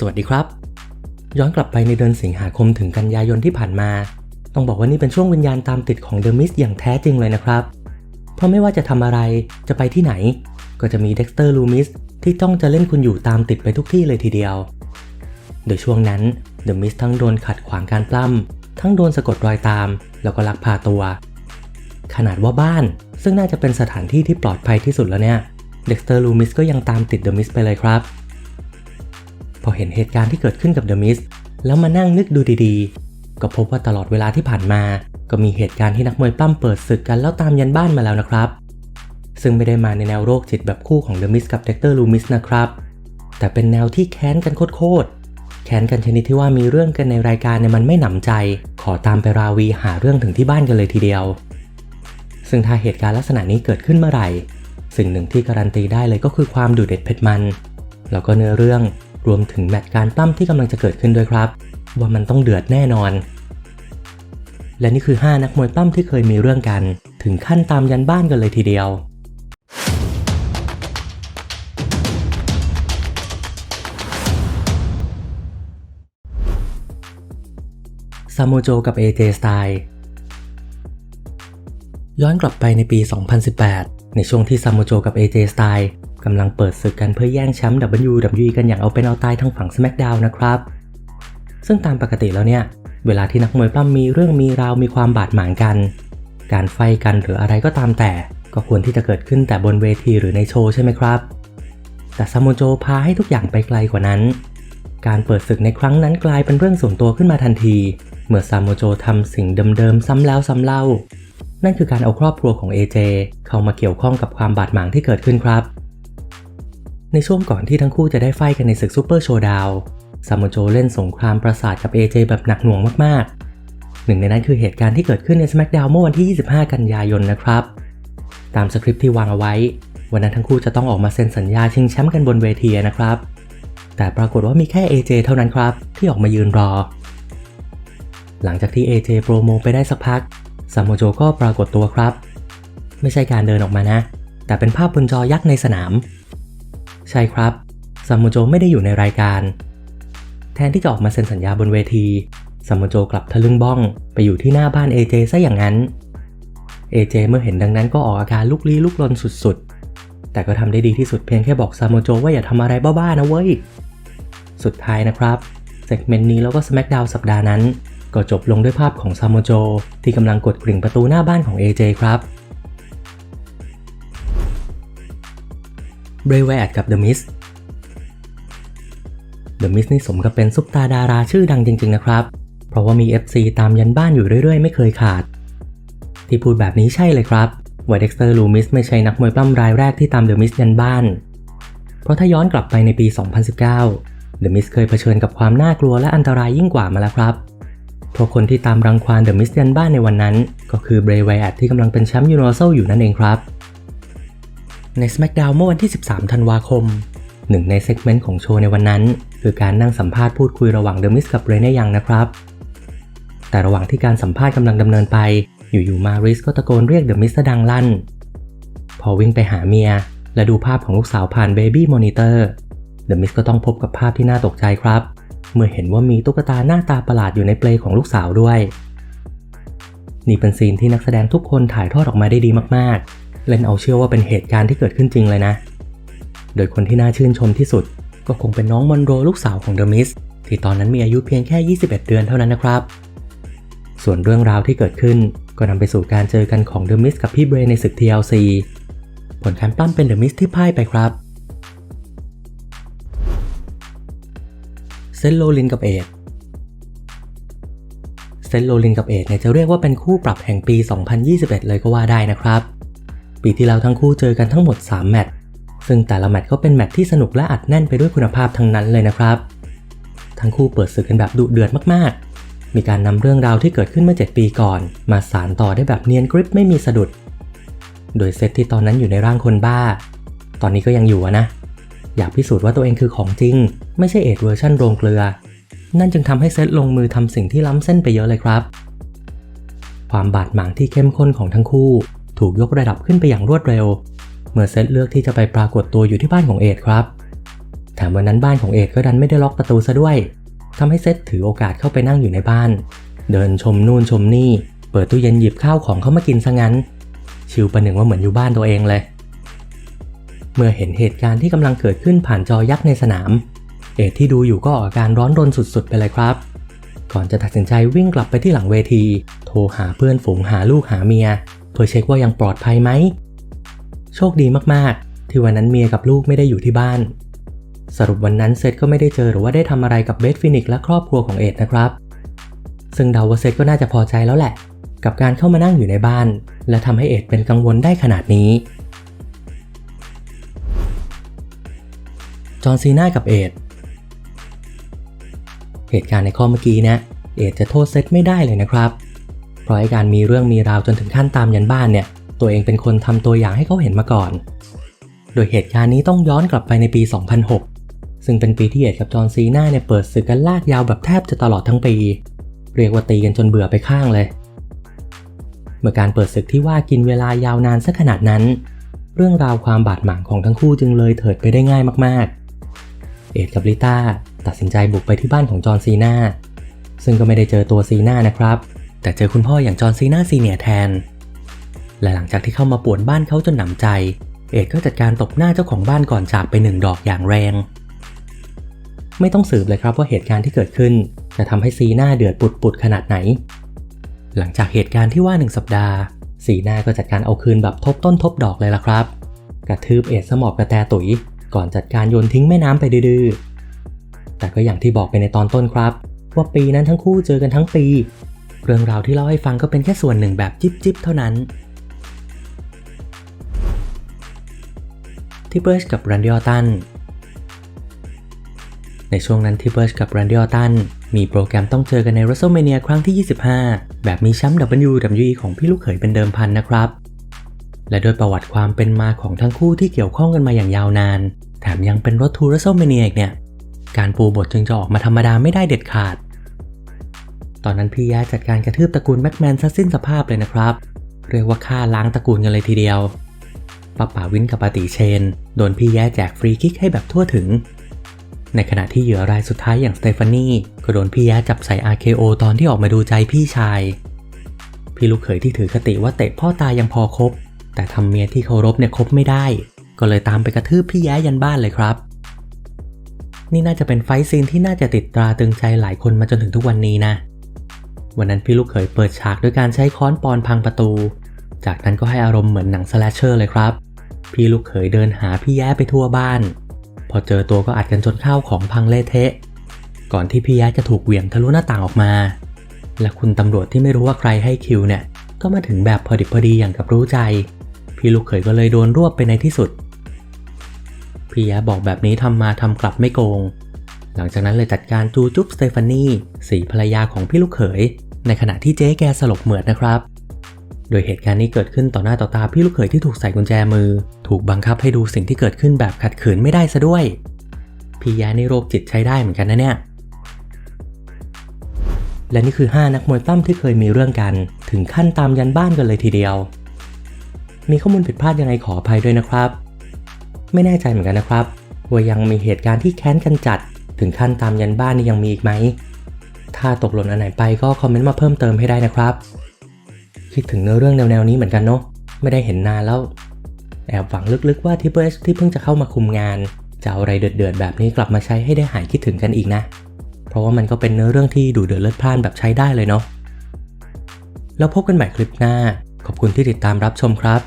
สวัสดีครับ ย้อนกลับไปในเดือนสิงหาคมถึงกันยายนที่ผ่านมา ต้องบอกว่านี่เป็นช่วงวิญญาณตามติดของเดอะมิสอย่างแท้จริงเลยนะครับ เพราะไม่ว่าจะทำอะไรจะไปที่ไหน ก็จะมีเด็กสเตอร์ลูมิสที่จ้องจะเล่นคุณอยู่ตามติดไปทุกที่เลยทีเดียว โดยช่วงนั้นเดอะมิสทั้งโดนขัดขวางการปล้ำทั้งโดนสะกดรอยตาม แล้วก็ลักพาตัว ขนาดว่าบ้านซึ่งน่าจะเป็นสถานที่ที่ปลอดภัยที่สุดแล้วเนี่ยเด็กสเตอร์ลูมิสก็ยังตามติดเดอะมิสไปเลยครับ พอเห็นเหตุการณ์ที่เกิดขึ้นกับเดอะมิสแล้วมานั่งนึกดูดีๆ ก็พบว่าตลอดเวลาที่ผ่านมา ก็มีเหตุการณ์ที่นักมวยปั้มเปิดศึกกันแล้วตามยันบ้านมาแล้วนะครับ ซึ่งไม่ได้มาในแนวโรคจิตแบบคู่ของเดอะมิสกับเด็กเตอร์ลูมิสนะครับ แต่เป็นแนวที่แค้นกันโคตรแค้นกันชนิดที่ว่ามีเรื่องกันในรายการเนี่ยมันไม่หนำใจ ขอตามไปราวีหาเรื่องถึงที่บ้านกันเลยทีเดียว ซึ่งถ้าเหตุการณ์ลักษณะนี้เกิดขึ้นเมื่อไหร่ สิ่งหนึ่งที่การันตีได้เลยก็คือความดุเด็ดเผ็ดมัน แล้วก็เนื้อเรื่อง รวมถึงแมตช์การปั้มที่กำลังจะเกิดขึ้นด้วยครับ ว่ามันต้องเดือดแน่นอน และนี่คือ 5 นักมวยปั้มที่เคยมีเรื่องกัน ถึงขั้นตามยันบ้านกันเลยทีเดียวซามโจกับ AJ Style ย้อนกลับไปในปี 2018 ในช่วงที่ซาโมโจกับ AJ Style กำลังเปิดศึกกันเพื่อแย่งแชมป์ WWE กันอย่างเอาเป็นเอาตายทางฝั่ง SmackDown นะครับ ซึ่งตามปกติแล้วเนี่ย เวลาที่นักมวยปั้มมีเรื่องมีราวมีความบาดหมางกัน การไฟกันหรืออะไรก็ตามแต่ ก็ควรที่จะเกิดขึ้นแต่บนเวทีหรือในโชว์ใช่ไหมครับ แต่ซาโมโจพาให้ทุกอย่างไปไกลกว่านั้น การเปิดศึกในครั้งนั้นกลายเป็นเรื่องส่วนตัวขึ้นมาทันที เมื่อซาโมโจทำสิ่งเดิมๆซ้ำแล้วซ้ำเล่า นั่นคือการเอาครอบครัวของ AJ เข้ามาเกี่ยวข้องกับความบาดหมางที่เกิดขึ้นครับ ในช่วงก่อนที่ทั้งคู่จะได้ไฟกันในศึกซูเปอร์โชว์ดาวซามโจเล่นสงครามประสาทกับ AJ แบบหนักหน่วงมากๆ หนึ่งในนั้นคือเหตุการณ์ที่เกิดขึ้นใน SmackDown เมื่อวันที่ 25 กันยายนนะครับ ตามสคริปต์ที่วางเอาไว้ วันนั้นทั้งคู่จะต้องออกมาเซ็นสัญญาชิงแชมป์กันบนเวทีนะครับ แต่ปรากฏว่ามีแค่ AJ เท่านั้นครับ ที่ออกมายืนรอ หลังจากที่ AJ โปรโมไปได้สักพัก ซาโมโจก็ปรากฏตัวครับ ไม่ใช่การเดินออกมานะ แต่เป็นภาพบนจอยักษ์ในสนาม ใช่ครับซาโมโจไม่ได้อยู่ในรายการ แทนที่จะออกมาเซ็นสัญญาบนเวทีซามโจกลับทะลึ่งบ้องไปอยู่ที่หน้าบ้าน AJ ซะอย่างนั้น AJ เจเมื่อเห็นดังนั้นก็ออกอาการลุกลี้ลุกลนสุดๆ แต่ก็ทำได้ดีที่สุดเพียงแค่บอกซาโมโจว่าอย่าทำอะไรบ้าๆนะเว้ย สุดท้ายนะครับเซกเมนต์นี้แล้วก็ SmackDown สัปดาห์นั้น ก็จบลงด้วยภาพของซามโจ ที่กำลังกดกริ่งประตูหน้าบ้านของ AJ ครับเบรเวดกับ The Miz The Miz นี่สมกับเป็นซุปตาดาราชื่อดังจริง ๆ นะครับ เพราะว่ามี FC ตามยันบ้านอยู่เรื่อย ๆ ไม่เคยขาด ที่พูดแบบนี้ใช่เลยครับว่าเด็กเตอร์ลูมิสไม่ใช่นักมวยปล้ำรายแรกที่ตามเดอะมิสยันบ้าน เพราะถ้าย้อนกลับไปในปี 2019เดอะมิสเคยเผชิญกับความน่ากลัวและอันตรายยิ่งกว่ามาแล้วครับ เพราะคนที่ตามรังควานเดอะมิสเซียนบ้านในวันนั้น ก็คือเบรเวดที่กำลังเป็นแชมป์ยูนิเวอร์แซลอยู่นั่นเองครับ ใน SmackDown เมื่อวันที่ 13 ธันวาคม หนึ่งในเซกเมนต์ของโชว์ในวันนั้น คือการนั่งสัมภาษณ์พูดคุยระหว่างเดอะมิสกับเรเน่ยังนะครับ แต่ระหว่างที่การสัมภาษณ์กำลังดำเนินไป อยู่ๆมาริสก็ตะโกนเรียกเดอะมิสดังลั่น พอวิ่งไปหาเมีย และดูภาพของลูกสาวผ่านเบบี้มอนิเตอร์เดอะมิสก็ต้องพบกับภาพที่น่าตกใจครับ มื่อเห็นว่ามีตุ๊กตาหน้าตาประหลาดอยู่ในเปลของลูกสาวด้วย นี่เป็นซีนที่นักแสดงทุกคนถ่ายทอดออกมาได้ดีมากๆ เล่นเอาเชื่อว่าเป็นเหตุการณ์ที่เกิดขึ้นจริงเลยนะ โดยคนที่น่าชื่นชมที่สุด ก็คงเป็นน้องมอนโรลูกสาวของเดอะมิสที่ตอนนั้นมีอายุเพียงแค่ 21 เดือนเท่านั้นนะครับ ส่วนเรื่องราวที่เกิดขึ้นก็นำไปสู่การเจอกันของเดอะมิสกับพี่เบรในศึก TLC ผลการปั้มเป็นเดอะมิสที่พ่ายไปครับ เซนโลลินกับเอดเซนโลลินกับเอดเนี่ยจะเรียกว่าเป็นคู่ปรับแห่งปี 2021 เลยก็ว่าได้นะครับ ปีที่แล้วทั้งคู่เจอกันทั้งหมด 3 แมตช์ ซึ่งแต่ละแมตช์ก็เป็นแมตช์ที่สนุกและอัดแน่นไปด้วยคุณภาพทั้งนั้นเลยนะครับ ทั้งคู่เปิดศึกกันแบบดุเดือดมากๆ มีการนำเรื่องราวที่เกิดขึ้นเมื่อ 7 ปีก่อน มาสานต่อได้แบบเนียนกริปไม่มีสะดุด โดยเซตที่ตอนนั้นอยู่ในร่างคนบ้า ตอนนี้ก็ยังอยู่นะ อยากพิสูจน์ว่าตัวเองคือของจริง ไม่ใช่เอดเวอร์ชันโรงเกลือ นั่นจึงทำให้เซตลงมือทำสิ่งที่ล้ำเส้นไปเยอะเลยครับ ความบาดหมางที่เข้มข้นของทั้งคู่ ถูกยกระดับขึ้นไปอย่างรวดเร็ว เมื่อเซตเลือกที่จะไปปรากฏตัวอยู่ที่บ้านของเอดครับแถมวันนั้นบ้านของเอกก็ดันไม่ได้ล็อกประตูซะด้วยทำให้เซธถือโอกาสเข้าไปนั่งอยู่ในบ้าน เดินชมนู่นชมนี่ เปิดตู้เย็นหยิบข้าวของเข้ามากินซะงั้น ชิวประหนึ่งว่าเหมือนอยู่บ้านตัวเองเลย เมื่อเห็นเหตุการณ์ที่กำลังเกิดขึ้นผ่านจอยักษ์ในสนาม เอกที่ดูอยู่ก็ออกอาการร้อนรนสุดๆ ไปเลยครับ ก่อนจะตัดสินใจวิ่งกลับไปที่หลังเวที โทรหาเพื่อนฝูงหาลูกหาเมีย เพื่อเช็คว่ายังปลอดภัยไหม โชคดีมากๆ ที่วันนั้นเมียกับลูกไม่ได้อยู่ที่บ้าน สรุปวันนั้นเซธก็ไม่ได้เจอหรือว่าได้ทำอะไรกับเบสฟินิกและครอบครัวของเอ็ดนะครับ ซึ่งเดาว่าเซธก็น่าจะพอใจแล้วแหละ กับการเข้ามานั่งอยู่ในบ้าน และทำให้เอ็ดเป็นกังวลได้ขนาดนี้ จอห์นซีน่ากับเอ็ดเหตุการณ์ในข้อเมื่อกี้เนะเอ็ดจะโทษเซธไม่ได้เลยนะครับ เพราะไอการมีเรื่องมีราวจนถึงขั้นตามยันบ้านเนี่ย ตัวเองเป็นคนทำตัวอย่างให้เขาเห็นมาก่อน โดยเหตุการณ์นี้ต้องย้อนกลับไปในปี 2006 ซึ่งเป็นปีที่เอ็ดกับจอห์นซีน่าเนี่ยเปิดศึกกันลากยาวแบบแทบจะตลอดทั้งปี เรียกว่าตีกันจนเบื่อไปข้างเลย เมื่อการเปิดศึกที่ว่ากินเวลายาวนานสักขนาดนั้น เรื่องราวความบาดหมางของทั้งคู่จึงเลยเถิดไปได้ง่ายมากๆ เอ็ดกับลิต้าตัดสินใจบุกไปที่บ้านของจอห์นซีนาซึ่งก็ไม่ได้เจอตัวซีนานะครับ แต่เจอคุณพ่ออย่างจอห์นซีนาซีเนียแทน และหลังจากที่เข้ามาป่วนบ้านเขาจนหนำใจ เอ็ดก็จัดการตบหน้าเจ้าของบ้านก่อนจากไปหนึ่งดอกอย่างแรง ไม่ต้องสืบเลยครับว่าเหตุการณ์ที่เกิดขึ้น จะทำให้ซีนาเดือดปุดๆขนาดไหน หลังจากเหตุการณ์ที่ว่าหนึ่งสัปดาห์ซีนาก็จัดการเอาคืนแบบทบต้นทบดอกเลยละครับ กระทืบเอ็ดสมอบกระแตตุ๋ย ก่อนจัดการโยนทิ้งแม่น้ำไปดื้อแต่ก็อย่างที่บอกไปในตอนต้นครับ ว่าปีนั้นทั้งคู่เจอกันทั้งปี เรื่องราวที่เล่าให้ฟังก็เป็นแค่ส่วนหนึ่งแบบจิบๆเท่านั้นที่เบิร์ชกับแรนดิออตันในช่วงนั้นที่เบิร์ชกับแรนดิออตันมีโปรแกรมต้องเจอกันใน WrestleMania ครั้งที่ 25 แบบมีแชมป์ WWE ของพี่ลูกเขยเป็นเดิมพันนะครับ และด้วยประวัติความเป็นมาของทั้งคู่ที่เกี่ยวข้องกันมาอย่างยาวนาน แถมยังเป็นรถทู WrestleMania อีกเนี่ย การปูบทจึงจะออกมาธรรมดาไม่ได้เด็ดขาด ตอนนั้นพี่แย้จัดการกระทืบตระกูลแม็กแมนซะสิ้นสภาพเลยนะครับ เรียกว่าฆ่าล้างตระกูลกันเลยทีเดียวป้าป่าวินกับปาติเชน โดนพี่แย้แจกฟรีคิกให้แบบทั่วถึง ในขณะที่เหยื่อรายสุดท้ายอย่างสเตฟานีก็โดนพี่แย้จับใส่ RKO ตอนที่ออกมาดูใจพี่ชาย พี่ลูกเขยที่ถือคติว่าเตะพ่อตายยังพอคบ แต่ทำเมียที่เคารพเนี่ยคบไม่ได้ ก็เลยตามไปกระทืบพี่แย้ยันบ้านเลยครับ นี่น่าจะเป็นไฟซีนที่น่าจะติดตราตึงใจหลายคนมาจนถึงทุกวันนี้นะ วันนั้นพี่ลูกเขยเปิดฉากด้วยการใช้ค้อนปอนพังประตู จากนั้นก็ให้อารมณ์เหมือนหนังสแลชเชอร์เลยครับ พี่ลูกเขยเดินหาพี่แย้ไปทั่วบ้าน พอเจอตัวก็อัดกันจนข้าวของพังเละเทะ ก่อนที่พี่แย้จะถูกเหวี่ยงทะลุหน้าต่างออกมา และคุณตำรวจที่ไม่รู้ว่าใครให้คิวเนี่ยก็มาถึงแบบพอดิบพอดีอย่างกับรู้ใจ พี่ลูกเขยก็เลยโดนรวบไปในที่สุด พี่แย้บอกแบบนี้ทำมาทำกลับไม่โกง หลังจากนั้นเลยจัดการจูจุ๊บสเตฟานีสีภรรยาของพี่ลูกเขย ในขณะที่เจ๊แกสลบเหมือดนะครับ โดยเหตุการณ์นี้เกิดขึ้นต่อหน้าต่อตาพี่ลูกเขยที่ถูกใส่กุญแจมือ ถูกบังคับให้ดูสิ่งที่เกิดขึ้นแบบขัดขืนไม่ได้ซะด้วย พี่แย้นี่โรคจิตใช้ได้เหมือนกันนะเนี่ยและนี่คือ 5 นักมวยปล้ำที่เคยมีเรื่องกัน ถึงขั้นตามยันบ้านกันเลยทีเดียว มีข้อมูลผิดพลาดยังไงขออภัยด้วยนะครับ ไม่แน่ใจเหมือนกันนะครับ ว่ายังมีเหตุการณ์ที่แค้นกันจัด ถึงขั้นตามยันบ้านนี่ยังมีอีกไหม ถ้าตกหล่นอันไหนไปก็คอมเมนต์มาเพิ่มเติมให้ได้นะครับ คิดถึงเนื้อเรื่องแนวๆนี้เหมือนกันเนาะไม่ได้เห็นนานแล้ว แอบหวังลึกๆว่าทีเบิร์ชที่เพิ่งจะเข้ามาคุมงานจะเอาอะไรเดือดๆแบบนี้กลับมาใช้ให้ได้หายคิดถึงกันอีกนะ เพราะว่ามันก็เป็นเนื้อเรื่องที่ดูเดือดเลือดพล่านแบบใช้ได้เลยเนาะ แล้วพบกันใหม่คลิปหน้า ขอบคุณที่ติดตามรับชมครับ